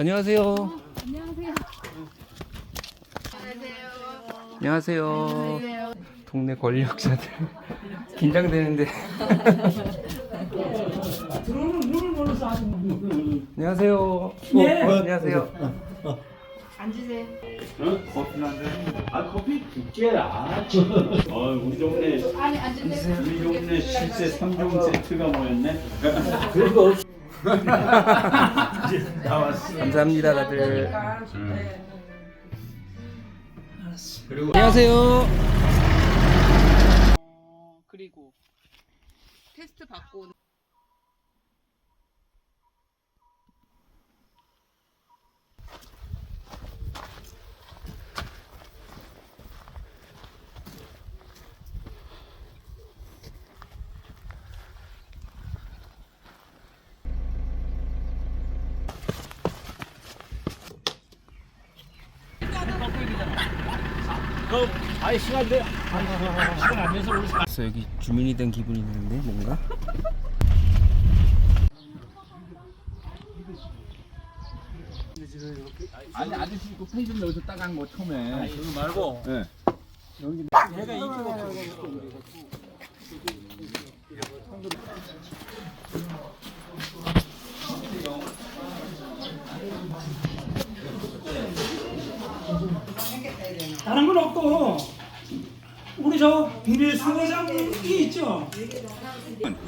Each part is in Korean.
안녕하세요. 안녕하세요. 안녕하세요. 동네 권력자들 긴장되는데. 안녕하세요. 어, 예. 어, 안녕하세요. 앉으세요. 어? 커피 한잔 아 커피 두께야 아 우리 동네 아니 앉으세요. 우리 동네 실세 3종 세트가 모였네 그리고 나왔어 감사합니다, 다들. 안녕하세요. 그리고 테스트 받고 아이 시간 돼. 시간 안 돼서 우리 그래서 여기 주민이 된 기분이 드는데 뭔가? 아니 아저씨 그 펜좀 여기서 따간 거 처음에 그거 말고 네. 얘가 이쪽에 다른 건 없고. 우리 저 비례 수거장이 있죠.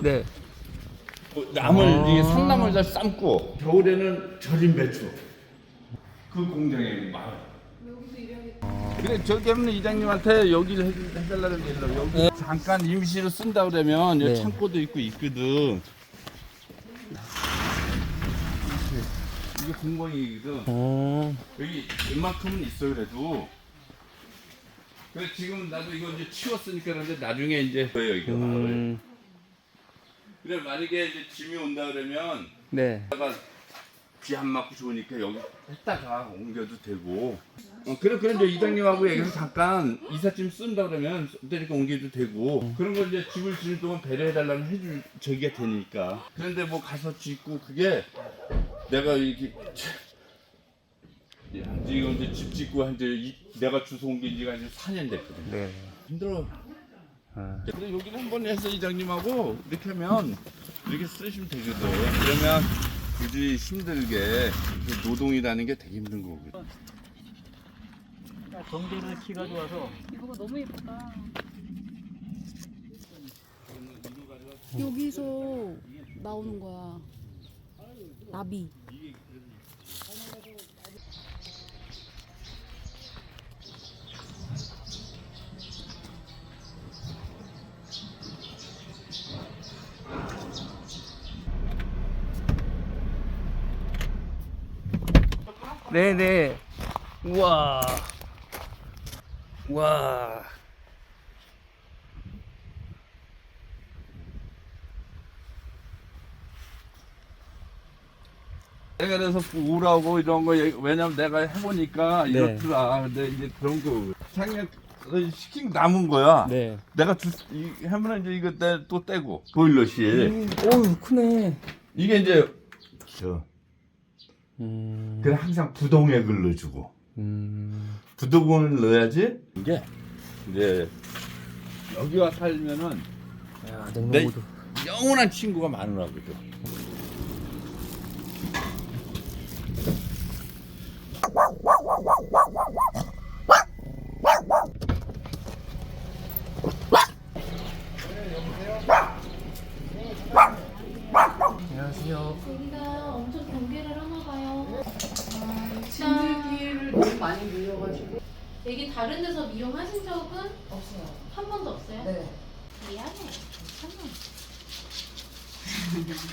네. 나물 아. 이게 산나물 다 삶고. 겨울에는 절인 배추. 그 공장에 마을. 그래 저기 하면 이장님한테 여기를 해- 해달라는 게 있어 여기 잠깐 임시로 쓴다 그러면 네. 여기 창고도 있고 있거든. 이게 공방이거든. 어, 여기 웬만큼은 있어 그래도 그래 지금 나도 이거 이제 치웠으니까 그런데 나중에 이제 뭐예요 이거. 음, 그래 만약에 이제 짐이 온다 그러면 네. 다가 비 안 맞고 좋으니까 여기 했다가 옮겨도 되고. 어, 그래 그래 이제 이장님하고 얘기해서 잠깐 이삿짐 쓴다 그러면 때리까 옮겨도 되고. 그런 거 이제 집을 지을 동안 배려해달라는 해줄 저기가 되니까. 그런데 뭐 가서 짓고 그게 내가 이렇게 야, 지금 이제 집 짓고 한 이제 이- 내가 주소 옮긴 지가 이제 4년 됐거든 네. 힘들어 아, 근데 여기는 한번 해서 이장님하고 이렇게 하면 이렇게 쓰시면 되거든. 그러면 굳이 힘들게 그 노동이라는 게 되게 힘든 거거든. 정재는 키가 좋아서 이거가 너무 예쁘다. 여기서 나오는 거야. 나비. 네네. 우와. 우와. 내가 그래서 우울하고 이런 거 얘기- 왜냐면 내가 해보니까 네. 이렇더라. 근데 이제 그런 거 작년 시킨 거 남은 거야. 네. 내가 주, 이, 하면 이제 이거 떼, 또 떼고 보일러실 오, 크네. 이게 이제 저 음, 그래 항상 부동액을 넣어주고 음, 부동액을 넣어야지 이게 이제 여기 와 살면은 야, 네. 냉동고도. 영원한 친구가 많으라고 그죠. 안녕하세요. 여기가 엄청 경계를 하나 봐요. 진드기를 너무 많이 밀려가지고. 여기 미용하신 적은 없어요. 한 번도 없어요? 네. 미안해. 괜찮아.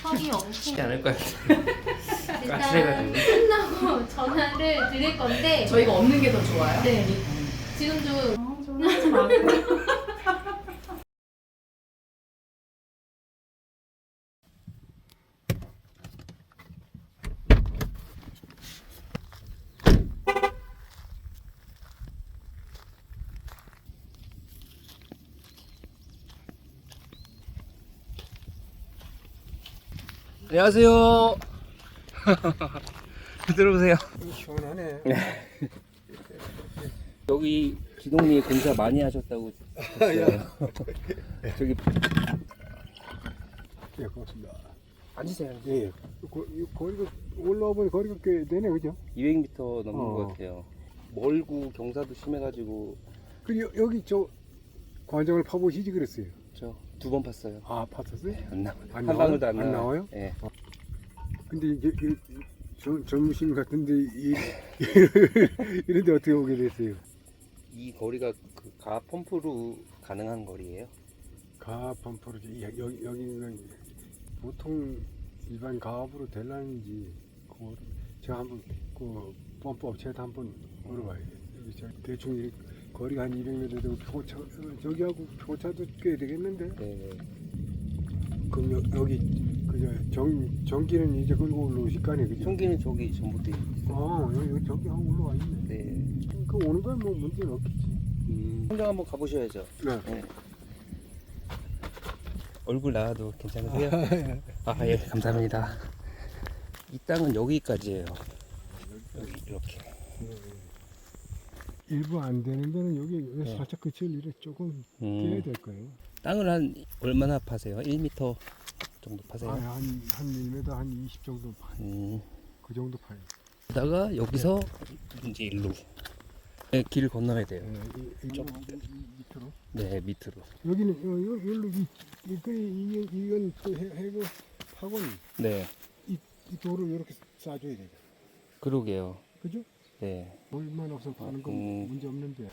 허리. 쉽지 않을 것 같아. 일단 까칠해가지고. 끝나고 전화를 드릴 건데. 저희가 없는 게 더 좋아요. 네. 지금 좀 전화하지 마세 안녕하세요. 들어오세요. 시원하네. 여기 기동리 공사 많이 하셨다고 했어요. 저기 예, 고맙습니다. 앉으세요. 예, 예. 거, 이 거리가 올라와 보니 거리가 꽤 되네, 그죠? 200m 넘는 어. 것 같아요. 멀고 경사도 심해가지고 그 여, 여기 저 관정을 파보시지 그랬어요. 저 두 번 팠어요. 아, 파셨어요? 안 나. 안한 나와요? 방울도 안, 안 나와요. 나와요? 네. 근데 이게 이, 저, 젊으신 것 같은데 이, 이런데 어떻게 오게 됐어요? 이 거리가 그 가압 펌프로 가능한 거리예요. 가압 펌프로 이- 여기 여기는 보통 일반 가압으로 될라는지 그거 제가 한번 그 펌프 업체한테 한번 물어봐야겠어요. 저 대충 이 거리가 한 200m 되고 표차 저기하고 표차도 꽤 되겠는데. 네. 그럼 여, 여기 그저 전 전기는 이제 끌고 올라오실 거 아니에요, 그죠? 총기는 저기 전부 돼. 아 여기, 여기 전기 하고 올라와 있네. 네. 그 오는 건 뭐 문제는 없겠지. 음. 현장 한번 가보셔야죠. 네. 네. 얼굴 나와도 괜찮으세요? 아, 예, 감사합니다. 이 땅은 여기까지예요. 여기 이렇게. 일부 안 되는 데는 여기 네. 살짝 끝을 이래 조금 떼야 음, 될 거예요. 땅을 한 얼마나 파세요? 1m 정도 파세요? 한한 1m 한 20 정도 파. 음, 그 정도 파요. 그러다가 여기서 이제 일로 네, 길 건너야 돼요. 네, 이, 이, 좀. 이, 이, 밑으로. 네, 밑으로. 여기는 요, 요, 여기로 이, 이, 그, 이, 이건 또 해, 해고 학원 네, 이, 이 도로 이렇게 쏴줘야 돼요. 그러게요. 그죠? 네, 물만 없으면 파는 건 음. 문제 없는데.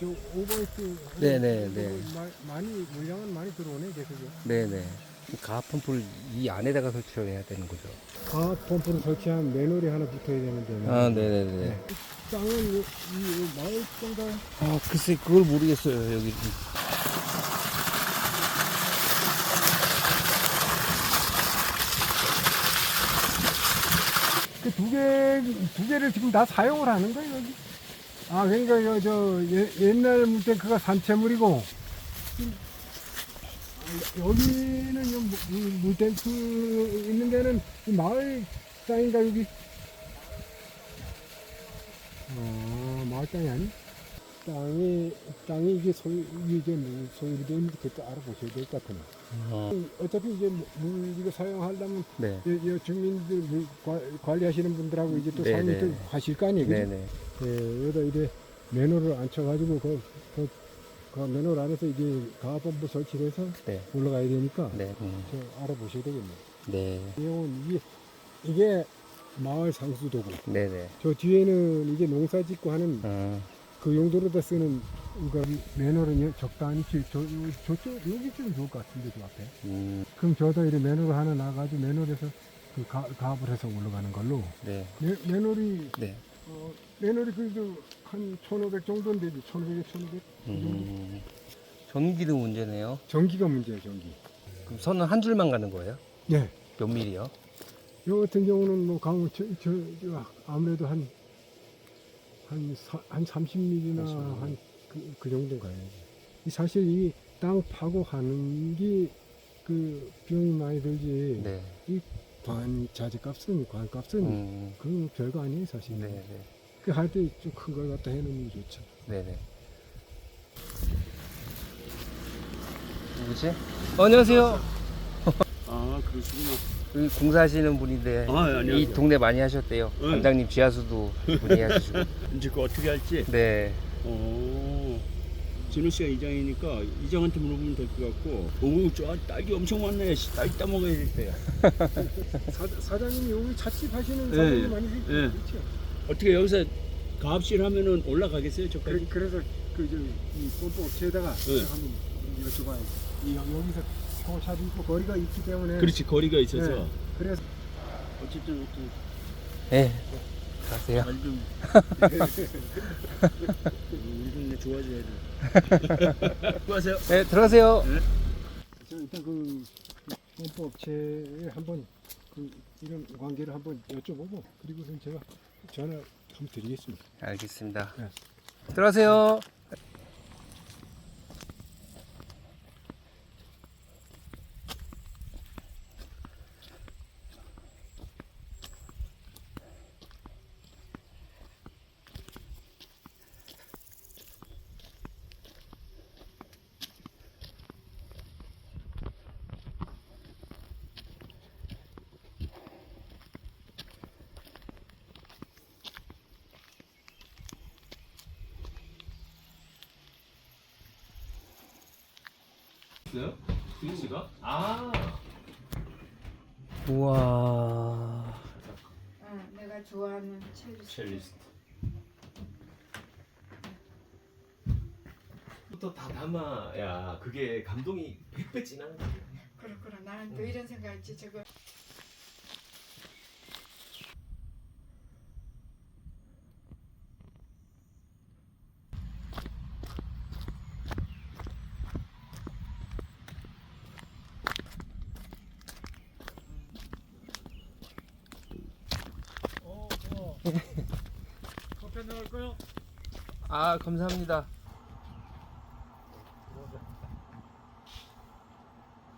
저 오버헤드 네, 네, 네. 많이 물량은 많이 들어오네 계속요. 네, 네. 가압 펌프를 이 안에다가 설치를 해야 되는 거죠. 가압 펌프를 설치한 매놀이 하나 붙어야 되는데. 아, 네, 네, 네. 땅은 이, 이 마을 정도 아, 글쎄 그걸 모르겠어요. 여기. 그 두 개, 두 개를 지금 다 사용을 하는 거예요, 여기. 아, 그러니까, 요, 저, 예- 옛날 물탱크가 산채물이고, 아, 여기는 물- 물탱크 있는 데는 이 마을 땅인가, 여기? 어, 마을 땅이 아니? 땅이, 땅이 이게 소유, 이게 뭐 소유되어 있는지 그때 알아보셔야 될 것 같아요. 어, 어차피 이제 물 이거 사용하려면 네. 여, 여 주민들 물 관- 관리하시는 분들하고 이제 또 네, 상의 네. 또 하실 거 아니에요, 네, 그죠? 네. 예, 여기다 이래 매너를 앉혀가지고 그, 그, 그 매너 안에서 이게 가압본부 설치를 해서 네. 올라가야 되니까 네. 음, 저 알아보셔야 되겠네요. 네. 내용은 이게 이게 마을 상수도고 네, 네. 저 뒤에는 이제 농사 짓고 하는 어, 그 용도로 다 쓰는 이거 매너는 적당히 저, 저, 저쪽 여기쯤 좋을 것 같은데 저 앞에. 음, 그럼 저도 이렇게 매너를 하나 나가지고 매너에서 그 가, 가압을 해서 올라가는 걸로 네. 매, 매너리 네. 어, 매너리 그래도 한 1,500 정도인데 1,500에 1,500 음, 전기도 문제네요. 전기가 문제예요 전기 그럼 선은 한 줄만 가는 거예요? 네. 몇 밀이요? 요 같은 경우는 뭐 강원 저, 저, 저 아무래도 한 한, 사, 한 30mm나 한그 그 정도 가야지. 이 사실 이 땅 파고 하는 게 그 비용이 많이 들지. 네. 관 자재값은 관값은 음, 그 별거 아니에요 사실. 네, 네. 그할 때 좀 큰 걸 갖다 해놓는 게 좋죠. 네, 네. 누구지? 어, 안녕하세요. 아 그러시구나. 여기 공사하시는 분인데 아, 예. 이 동네 많이 하셨대요. 네. 관장님 지하수도 문의하시고. 이제 그 어떻게 할지. 네. 어. 진우 씨가 이장이니까 이장한테 물어보면 될 것 같고. 오, 저 딸기 엄청 많네. 씨, 딸기 따 먹어야 될 때야. 사, 사장님이 여기 찻집 하시는 네, 사장님 많이 네. 그렇죠. 어떻게 여기서 가압실 하면은 올라가겠어요, 그래, 저까지? 그래서 그저이 pom프 업체에다가 네. 한번 여쭤봐요. 이 여- 여기서 표차도 있고 거리가 있기 때문에. 그렇지, 거리가 있어서. 네. 그래서 어쨌든 어쨌든 네. 가세요. 잘 좀. 우리 동네 좋아져야 돼. 수고하세요. 네, 들어가세요. 저 일단 그, 그 펌프 업체에 한번 그 이런 관계를 한번 여쭤보고 그리고선 제가 전화 한번 드리겠습니다. 알겠습니다. 네. 들어가세요. 있어요? 스위치가? 아. 우와. 응, 내가 좋아하는 첼리스트. 첼리스트. 부터 다 담아야 그게 감동이 100배 진하는 거야. 그렇구나. 나는 또 이런 생각했지. 저거 할까요? 아 감사합니다.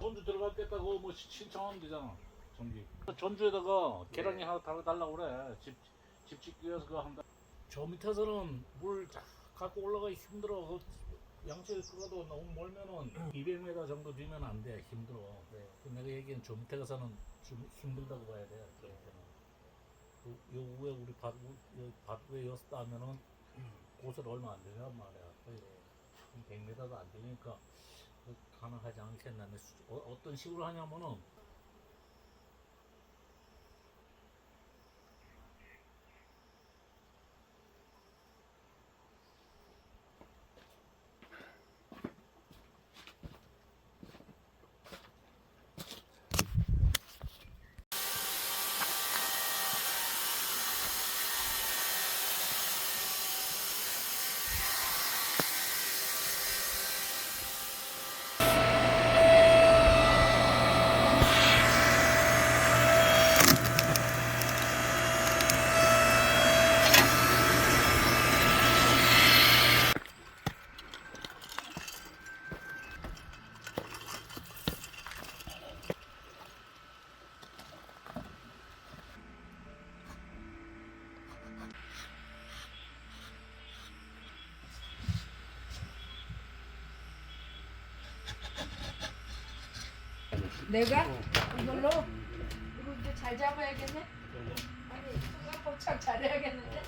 전주 들어갔겠다고 뭐 시- 신청하면 되잖아 전기. 전주에다가 계량기 하나 달아달라고 그래. 집, 집 짓기 위해서 그거 한다. 저 밑에서는 물 쫙 갖고 올라가기 힘들어. 그 양치를 끌어도 너무 멀면은 200m 정도 뒤면 안 돼. 힘들어. 그래. 그 내가 얘기한 저 밑에 가서는 좀 힘들다고 봐야 돼. 그때 는 그, 요 위에 우리 밭, 우- 요밭 위에 였다 하면은 곳을 얼마 안 되냔 말이야 거의 100m도 안 되니까 그 가능하지 않겠나. 어, 어떤 식으로 하냐면은 내가 이걸로 이거 이제 잘 잡아야겠네. 아니 순간 포착 잘해야겠는데.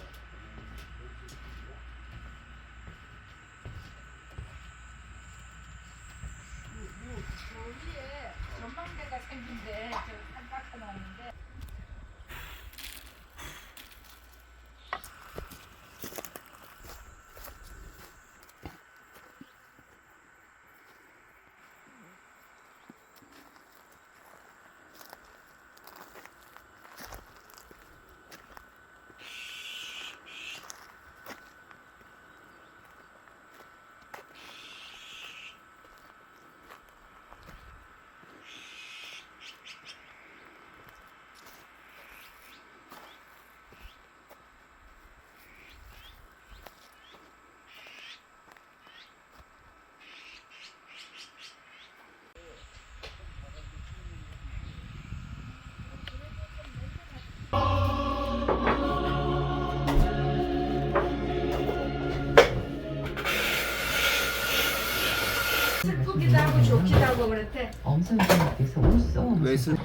저 위에 전망대가 생긴데 저 삼각형 나왔는데. 슬프기도 하고 좋기도 하고 그랬대. 왜 슬?